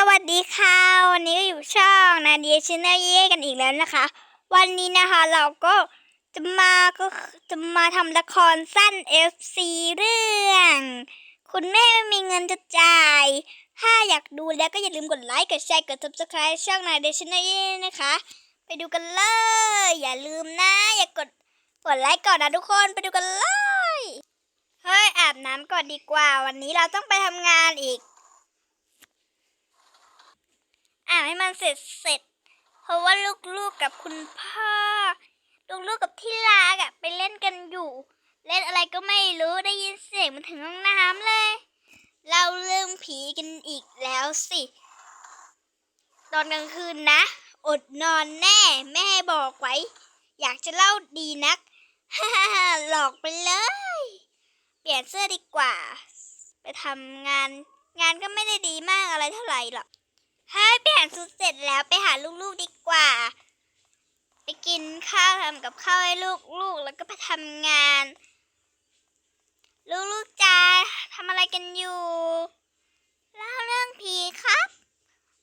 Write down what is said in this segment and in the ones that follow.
สวัสดีค่ะ วันนี้ก็อยู่ช่องนาเดียชแนลเย่กันอีกแล้วนะคะ วันนี้นะคะเราก็จะมาก็จะมาทำละครสั้น FC เรื่อง คุณแม่ไม่มีเงินจะจ่าย ถ้าอยากดูแล้วก็อย่าลืมกดไลค์กดแชร์กด subscribe ช่องนาเดียชแนลเย่นะคะ ไปดูกันเลย อย่าลืมนะ อย่ากดกดไลค์ก่อนนะทุกคนไปดูกันเลยเฮ้ยอาบน้ำก่อนดีกว่า วันนี้เราต้องไปทำงานอีก อ่านให้มันเสร็จเสร็จ เพราะว่าลูกๆกับคุณพ่อ ลูกๆกับที่รักอะไปเล่นกันอยู่ เล่นอะไรก็ไม่รู้ได้ยินเสียงมันถึงห้องน้ำเลย เราเรื่องผีกันอีกแล้วสิ ตอนกลางคืนนะ อดนอนแน่แม่บอกไว้ อยากจะเล่าดีนักฮ่าฮ่าหลอกไปเลย เปลี่ยนเสื้อดีกว่า ไปทำงานงานก็ไม่ได้ดีมากอะไรเท่าไหร่หรอก เฮ้ยเปลี่ยนชุดเสร็จแล้วไปหาลูกๆดีกว่า ไปกินข้าวทำกับข้าวให้ลูกๆแล้วก็ไปทำงาน ลูกๆจ้าทำอะไรกันอยู่เล่าเรื่องผีครับ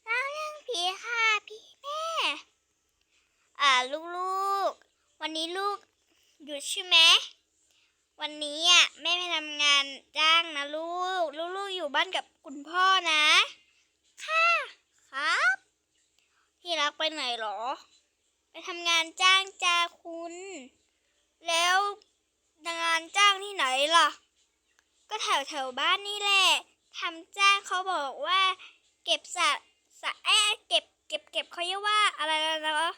เล่าเรื่องผีค่ะพี่แม่อ่าลูกๆ วันนี้ลูกหยุดใช่ไหมวันนี้อะแม่ไปทำงานจ้างนะลูก ลูกๆอยู่บ้านกับคุณพ่อนะ ค่ะ ครับ ที่รักไปไหนหรอ ไปทำงานจ้างจ้าคุณ แล้วงานจ้างที่ไหนล่ะ ก็แถวแถวบ้านนี่แหละทำจ้างเขาบอกว่า เก็บสะสะเอ๊ะเก็บ เก็บเก็บเขาเรียกว่าอะไรนะ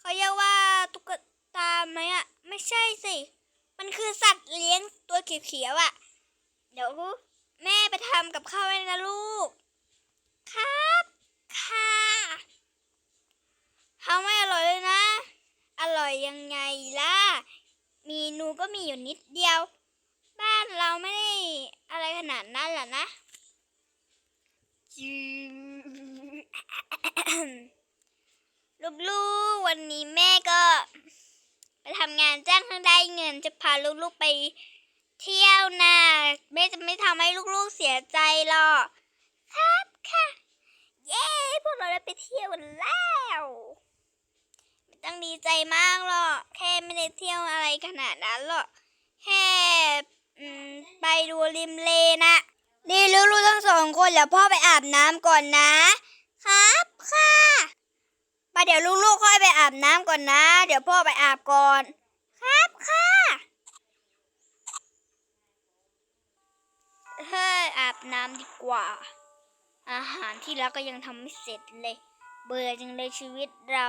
เขาเรียกว่าตุ๊กตาไหมอะไม่ใช่สิ มันคือสัตว์เลี้ยงตัวเขียวๆอะเดี๋ยวแม่ไปทำกับข้าวให้นะลูก ครับ ค่ะทำไม่อร่อยเลยนะ อร่อยยังไงล่ะมีนูก็มีอยู่นิดเดียว บ้านเราไม่ได้อะไรขนาดนั้นหรอนะจือลูกๆวันนี้แม่ก็ไปทำงานจ้างทั้งได้เงินจะพาลูกๆไปเที่ยวนะแม่จะไม่ทำให้ลูกๆเสียใจหรอกครับ กเราได้ไปเที่ยวกันแล้วไม่ต้องดีใจมากหรอกแค่ไม่ได้เที่ยวอะไรขนาดนั้นหรอกแค่ไปดูริมเลนะดีลูกๆทั้งสองคนเดี๋ยวพ่อไปอาบน้ำก่อนนะ ครับค่ะไปเดี๋ยวลูกๆค่อยไปอาบน้ำก่อนนะ เดี๋ยวพ่อไปอาบก่อน ครับค่ะเฮ้ยอาบน้ำดีกว่า อาหารที่รักก็ยังทำไม่เสร็จเลย เบื่อจังเลยชีวิตเรา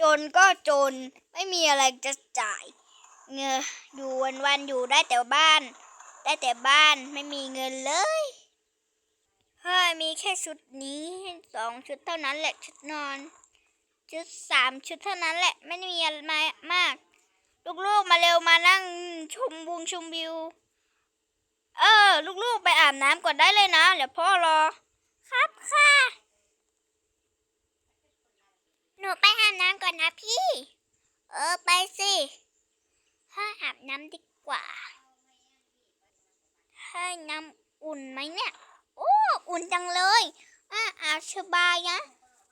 จนก็จนไม่มีอะไรจะจ่าย เงออยู่วันๆอยู่ได้แต่บ้าน ได้แต่บ้านไม่มีเงินเลยเฮ้ยมีแค่ชุดนี้สองชุดเท่านั้นแหละชุดนอน ชุดสามชุดเท่านั้นแหละไม่มีอะไรมากลูกๆมาเร็วมานั่งชมวงชมวิว เออ ลูกๆไปอาบน้ำก่อนได้เลยนะเดี๋ยวพ่อรอ ครับค่ะ หนูไปอาบน้ำก่อนนะพี่ เออไปสิถ้าอาบน้ำดีกว่า ให้น้ำอุ่นไหมเนี่ย โอ้ อุ่นจังเลยอ่าอาบสบายนะ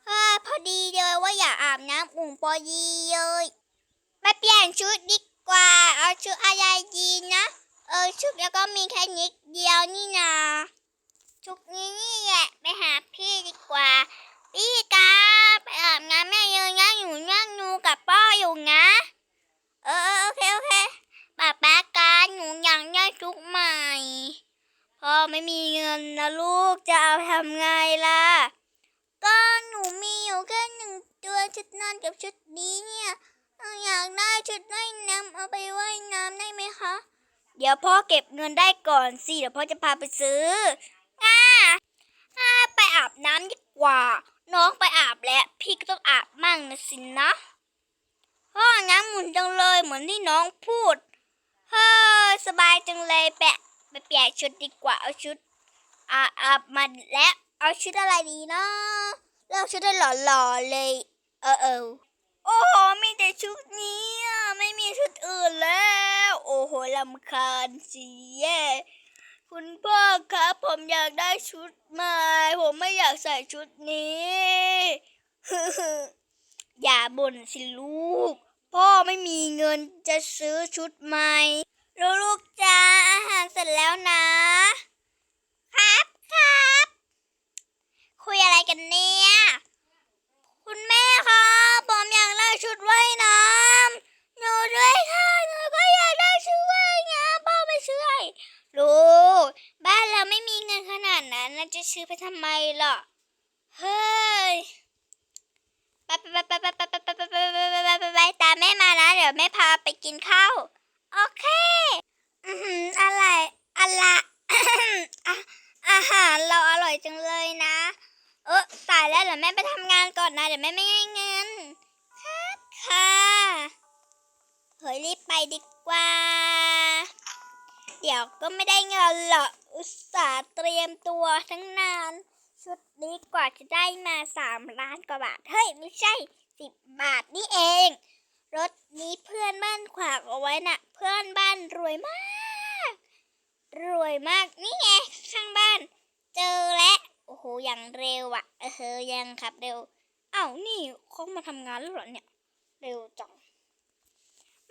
เฮ้ยพอดีเลยว่าอยากอาบน้ำอุ่นพอดีเลยไปเปลี่ยนชุดดีกว่า เอาชุดอะไรดีนะ เออชุดแล้วก็มีแค่นิดเดียวนี่นา ชุดนี้นี่แหละไปหาพี่ดีกว่า พี่กาไปอาบน้ำแม่เยอะนะอยู่นั่งนูกับพ่ออยู่นะ เออโอเคโอเคป้าป้ากาหนูอยากได้ชุดใหม่พ่อไม่มีเงินนะลูกจะเอาทำไงล่ะ ก็หนูมีอยู่แค่หนึ่งตัวชุดนอนกับชุดนี้เนี่ยอยากได้ชุดว่ายน้ำเอาไปว่ายน้ำได้ไหมคะ เดี๋ยวพ่อเก็บเงินได้ก่อนสิ เดี๋ยวพ่อจะพาไปซื้อ อ่าอ่าไปอาบน้ำดีกว่า น้องไปอาบแล้ว พี่ก็ต้องอาบมั่งนะสินะพ่อน้ำหมุนจังเลยเหมือนที่น้องพูด เฮ้ยสบายจังเลยแปะไปเปลี่ยนชุดดีกว่าเอาชุดอาอาบมาแล้วเอาชุดอะไรดีนะเลือกชุดได้หล่อๆเลย เออเออโอ้โหมีแต่ชุดนี้ไม่มีชุดอื่นแล้ว โอ้โหลำคาญสิแย่ คุณพ่อครับ ผมอยากได้ชุดใหม่ ผมไม่อยากใส่ชุดนี้ อย่าบ่นสิลูก พ่อไม่มีเงินจะซื้อชุดใหม่ลูกๆจ้าอาหารเสร็จแล้วนะ ครับครับ คุยอะไรกันเนี่ย คุณแม่คะผมอยากได้ชุดว่ายน้ำหนูด้วยค่ะหนูก็อยากได้ชุดว่ายน้ำพ่อไปซื้อให้ ลูก บ้านเราไม่มีเงินขนาดนั้นนะจะซื้อไปทำไมล่ะ เฮ้ยไปไปไปไปไปไปไปไปไปไปไปไปตามแม่มานะ เดี๋ยวแม่พาไปกินข้าว โอเค อือหือะไรอะไรอะอาหารเราอร่อยจังเลยนะ เออตายแล้วเดี๋ยวแม่ไปทำงานก่อนนะ เดี๋ยวแม่ไม่ให้เงินครับค่ะเฮ้ยรีบไปดีกว่า เดี๋ยวก็ไม่ได้เงินหรอกอุตส่าห์เตรียมตัวทั้งนาน ชุดนี้กว่าจะได้มาสามล้านกว่าบาท เฮ้ย ไม่ใช่สิบบาทนี่เอง รถนี้เพื่อนบ้านขวากเอาไว้น่ะ เพื่อนบ้านรวยมาก รวยมากนี่ไงข้างบ้าน เจอแล้วโอ้โหอย่างเร็วอะเออเฮอยังขับเร็วเอ้านี่เขามาทำงานแล้วเหรอเนี่ย เร็วจัง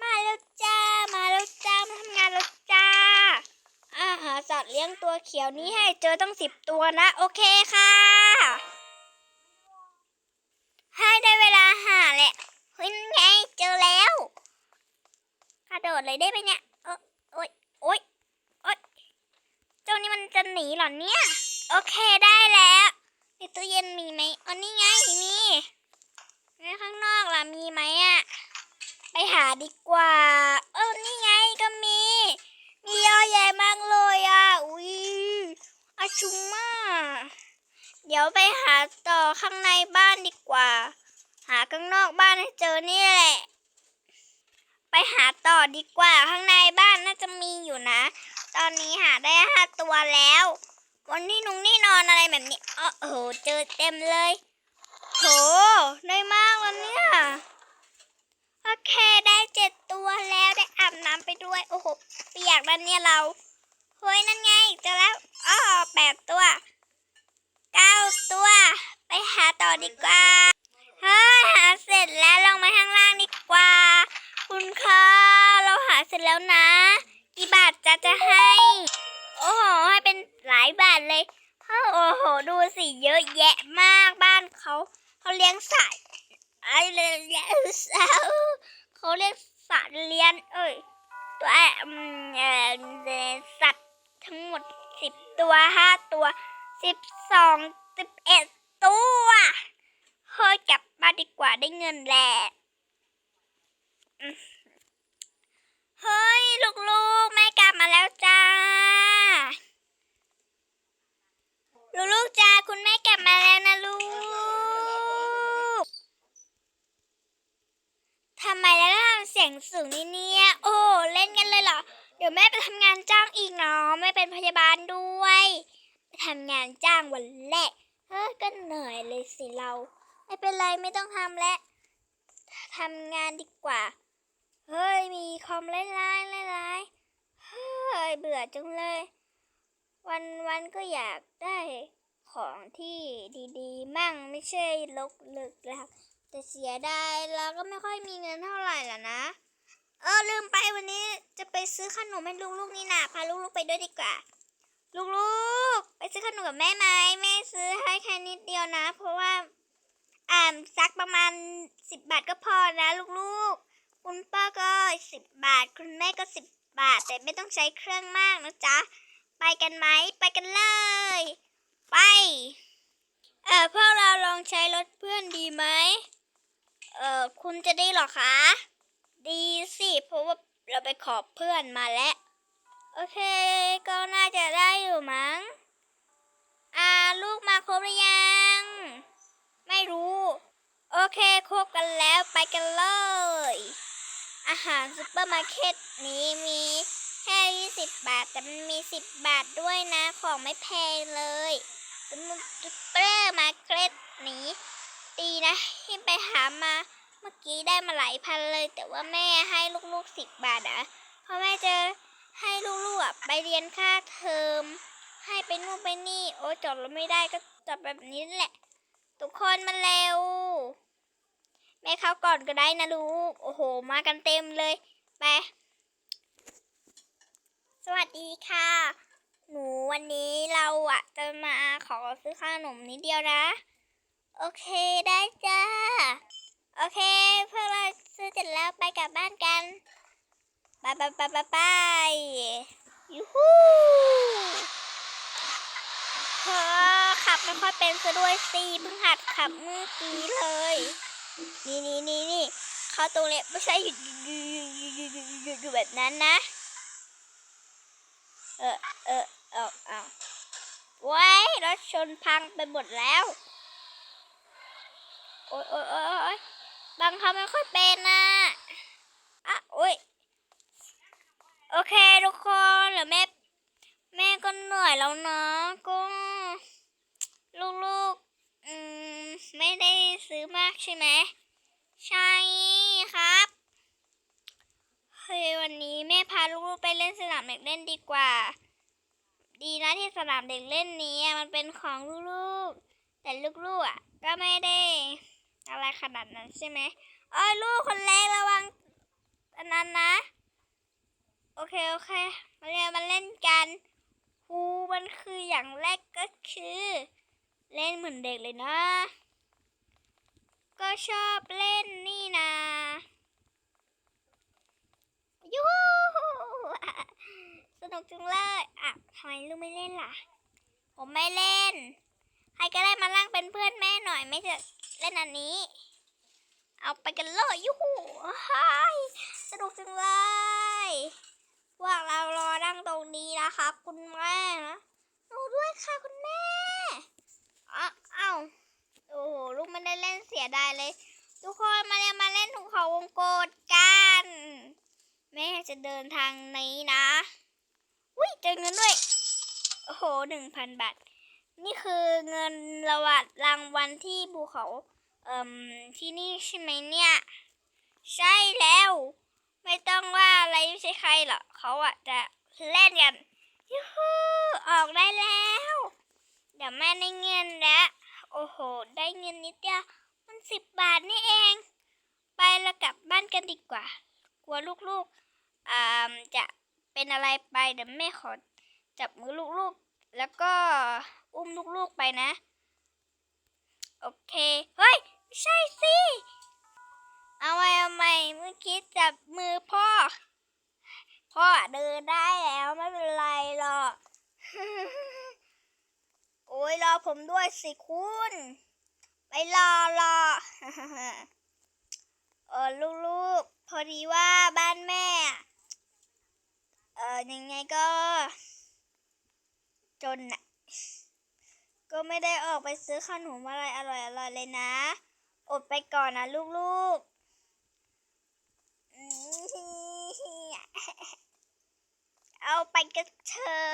มาแล้วจ้า มาแล้วจ้า มาทำงานแล้วจ้า อาหาสัตว์ เลี้ยงตัวเขียวนี้ให้เจอตั้งสิบตัวนะ โอเคค่ะ ให้ได้เวลาหาแหละเฮ้ยไงเจอแล้ว กระโดดเลยได้ไหมเนี่ยเออโอ๊ยโอ๊ยโอ๊ยเจ้านี่มันจะหนีหรอเนี่ย โอเคได้แล้วในตู้เย็นมีไหมอ๋อนี่ไงมีในข้างนอกล่ะมีไหมอะไปหาดีกว่า ชุมมาเดี๋ยวไปหาต่อข้างในบ้านดีกว่า หาข้างนอกบ้านให้เจอนี่แหละ ไปหาต่อดีกว่าข้างในบ้านน่าจะมีอยู่นะ ตอนนี้หาได้ห้าตัวแล้ว วันนี้นุงนี่นอนอะไรแบบนี้เออโอ้โหเจอเต็มเลยโหได้มากแล้วเนี่ยโอเคได้เจ็ดตัวแล้วได้อาบน้ำไปด้วย โอ้โหเปียกแล้วเนี่ยเราเฮ้ยนั่นไงเจอแล้ว อ๋อแปดตัวเก้าตัว ไปหาต่อดีกว่าเฮ้ยหาเสร็จแล้วลงมาข้างล่างดีกว่า คุณคะเราหาเสร็จแล้วนะ กี่บาทจะจะให้ โอ้โห ให้เป็นหลายบาทเลยโอ้โห ดูสิเยอะแยะมากบ้านเขาเขาเลี้ยงสัตว์ไอ้เลี้ยงเลี้ยงสัตว์เขาเลี้ยงสัตว์เลี้ยงเอ้ยตัวอืมเอ่อสัตว์ทั้งหมด สิบตัวห้าตัวสิบสองสิบเอ็ดตัวเฮ้ยกลับบ้านดีกว่าได้เงินแหละเฮ้ย ลูกๆ แม่กลับมาแล้วจ้า ลูกๆจ้าคุณแม่กลับมาแล้วนะลูกทำไมแล้วทำเสียงสูงนี่เนี่ย ดี๋ยวแม่ไปทำงานจ้างอีกเนาะไม่เป็นพยาบาลด้วยไปทำงานจ้างวันแรกเฮ้ยก็เหนื่อยเลยสิเรา ไม่เป็นไรไม่ต้องทำแล้วทำงานดีกว่า เฮ้ยมีคอมไล่ไล่ไล่ไล่เฮ้ยเบื่อจังเลย วันวันก็อยากได้ของที่ดีๆ มั่งไม่ใช่ลกลึกลักแต่เสียดายเราก็ไม่ค่อยมีเงินเท่าไหร่ล่ะนะ เออลืมไปวันนี้จะไปซื้อขนมให้ลูกๆนี่นะพาลูกๆไปด้วยดีกว่า ลูกๆ ไปซื้อขนมกับแม่ไหมแม่ซื้อให้แค่นิดเดียวนะ เพราะว่าอ่าสักประมาณสิบบาทก็พอนะลูกๆ คุณป้าก็สิบบาท คุณแม่ก็สิบบาท แต่ไม่ต้องใช้เครื่องมากนะจ๊ะ ไปกันไหมไปกันเลย ไปเออพวกเราลองใช้รถเพื่อนดีไหมเออคุณจะไดีเหรอคะ ดีสิเพราะว่าเราไปขอบเพื่อนมาแล้ว โอเค ก็น่าจะได้อยู่มั้ง อ่า ลูกมาครบหรือยัง ไม่รู้ โอเค ครบกันแล้วไปกันเลย อาหารซุปเปอร์มาร์เก็ตนี้มีแค่ 20 บาท แต่มันมี 10 บาทด้วยนะ ของไม่แพงเลยซุปเปอร์มาร์เก็ตนี้ ดีนะที่ไปหามา เมื่อกี้ได้มาหลายพันเลย แต่ว่าแม่ให้ลูกๆ10บบาทอะเพราะแม่จอให้ลูกๆไปเรียนค่าเทอม ให้ไปนู่นไปนี่ โอ้จอดรถไม่ได้ก็จอดแบบนี้แหละ ทุกคนมาเร็ว แม่เข้าก่อนก็ได้นะลูก โอ้โห มากันเต็มเลย ไป สวัสดีค่ะ หนูวันนี้เราอะจะมาขอซื้อขนมนิดเดียวนะ โอเคได้จ้า โอเคเพื่อเราซื้อเสร็จแล้วไปกลับบ้านกันไปไปไปไปไปยูฮูเธอขับไม่ค่อยเป็นซะด้วยสิเพิ่งหัดขับเมื่อกี้เลย นี่นี่นี่นี่เข้าตรงเนี้ยไม่ใช่หยุดหยุดหยุดหยุดหยุดหยุดหยุดแบบนั้นนะ เออเออเอาเอาไว้ายรถชนพังไปหมดแล้ว โอ๊ยโอ๊ยโอ๊ยโอ๊ย บางคำไม่ค่อยเป็นนะอะโอ๊ยโอเคทุกคนเดี๋ยวแม่ แม่ก็เหนื่อยแล้วนะก็ลูกๆอืมไม่ได้ซื้อมากใช่ไหมใช่ครับเฮ้ยวันนี้แม่พาลูกๆไปเล่นสนามเด็กเล่นดีกว่า ดีนะที่สนามเด็กเล่นนี้มันเป็นของลูกๆแต่ลูกๆอะก็ไม่ได้ อะไรขนาดนั้นใช่ไหมเอ้ยลูกคนเล็กระวังอันนั้นนะ โอเคโอเค มาเรียนมาเล่นกันฮูมันคืออย่างแรกก็คือ เล่นเหมือนเด็กเลยนะ ก็ชอบเล่นนี่นะยูฮูสนุกจังเลยอะทำไมลูกไม่เล่นล่ะ ผมไม่เล่น ใครก็ได้มานั่งเป็นเพื่อนแม่หน่อยไม่จะ เล่นอันนี้ เอาไปกันเลยยูฮูฮ่ายสนุกจังเลยพวกเรารอนั่งตรงนี้นะครับคุณแม่นะหนูด้วยค่ะคุณแม่อ้าวอ้าโอ้โหลูกไม่ได้เล่นเสียดายเลย ทุกคนมาเรียนมาเล่นถูกเขาวงกตกัน แม่จะเดินทางนี้นะอุ้ยเจอเงินด้วยโอ้โหหนึ่งพันบาท นี่คือเงินรางวัลรางวัลที่ภูเขา เอ่มที่นี่ใช่ไหมเนี่ย ใช่แล้ว ไม่ต้องว่าอะไรไม่ใช่ใครหรอกเขาอะจะเล่นกันยูฮูออกได้แล้ว เดี๋ยวแม่ได้เงินแล้ว โอ้โห ได้เงินนิดเดียว มันสิบบาทนี่เอง ไปแล้วกลับบ้านกันดีกว่า กลัวลูกๆอ่าจะเป็นอะไรไปเดี๋ยวแม่ขอจับมือลูกๆ แล้วก็อุ้มลูกๆไปนะ โอเค เฮ้ย ผมด้วยสิคุณไปรอรอเออลูกๆ พอดีว่าบ้านแม่อะเออยังไงก็ จนน่ะก็ไม่ได้ออกไปซื้อขนมอะไรอร่อยๆเลยนะ อดไปก่อนนะลูกๆ เอาไปกันเธอ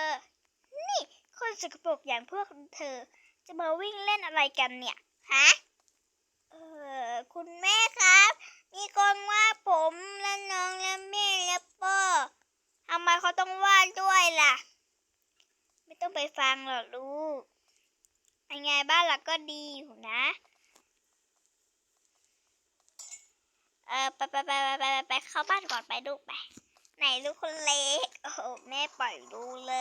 นี่ คนสกปรกอย่างพวกเธอ จะมาวิ่งเล่นอะไรกันเนี่ยฮะเออคุณแม่ครับ มีคนว่าผมและน้องและแม่และพ่อทำไมเขาต้องว่าด้วยล่ะ ไม่ต้องไปฟังหรอกลูกยังไงบ้านเราก็ดีอยู่นะเออไปไปไปไปไปไปเข้าบ้านก่อนไปลูกไป ไหนลูกคนเล็ก โอ้แม่ปล่อยดูเล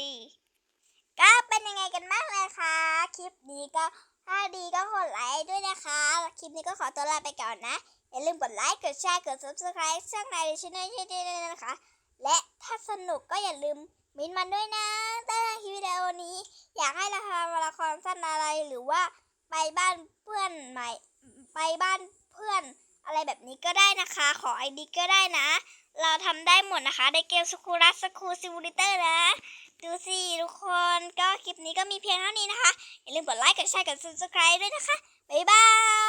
ย ก็เป็นยังไงกันบ้างเลยคะ คลิปนี้ก็ถ้าดีก็กดไลค์ด้วยนะคะ คลิปนี้ก็ขอตัวลาไปก่อนนะ อย่าลืมกดไลค์ กดแชร์ กด subscribe ช่องนายดิชินช่วยด้วยนะคะ และถ้าสนุกก็อย่าลืมมินมันด้วยนะใต้คลิปวิดีโอนี้ อยากให้เราทำละครสั้นอะไรหรือว่าไปบ้านเพื่อนใหม่ ไปบ้านเพื่อนอะไรแบบนี้ก็ได้นะคะ ขอไอดีก็ได้นะ เราทำได้หมดนะคะ ในเกมสคูรัสสคูซิมูเลเตอร์นะ ดูสิทุกคนก็คลิปนี้ก็มีเพียงเท่านี้นะคะ อย่าลืมกดไลค์ กดแชร์ กด subscribe ด้วยนะคะ บ๊ายบาย